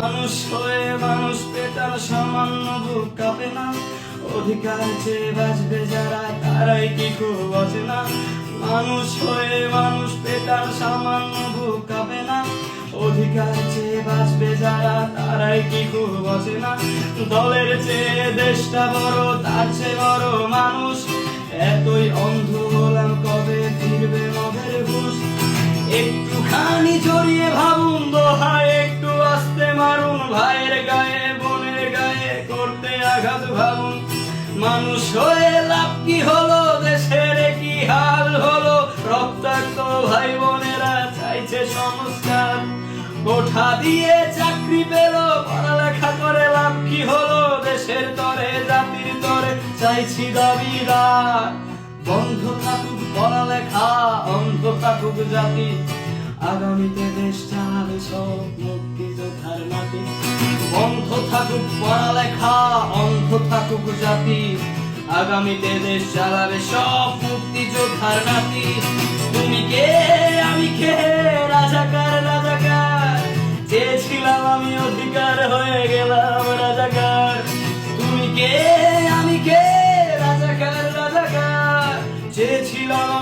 মানুষ হয়ে মানুষ পেটার সামান্য বুক কাঁপে না। অধিকার চেয়ে বাঁচবে যারা, তারাই কি খুব না মানুষ হয়ে মানুষ পেটার সামান্য বুক কাঁপে না। অধিকার চেয়ে বাঁচবে যারা, তারাই কি খুব না দলের চেয়ে দেশটা বড়, তার চেয়ে বড় মানুষ। এতই অন্ধ আঘাত ভাবুন মানুষ হয়ে লাভ কি হলো? দেশের কি হাল হলো? রক্তাক্ত ভাই বোনেরা চাইছে সংস্কার। কোঠা দিয়ে চাকরি পেল, পড়ালেখা করে লাভ কি হলো? দেশের তরে, জাতির তরে চাইছি দাবিদার বন্ধ থাকুক পড়ালেখা, অন্ধ থাকুক জাতি। আগামীতে দেশ চালাবে সব মুক্তিযোদ্ধার নাতি বন্ধ থাকুক পড়ালেখা আগামীতে দেশ চালাবে সব মুক্তিযোদ্ধার নাতি। তুমি কে? আমি কে? রাজাকার রাজাকার। চেয়েছিলাম আমি অধিকার হয়ে গেলাম রাজাকার। তুমি কে? আমি কে? রাজাকার রাজাকার। চেয়েছিলাম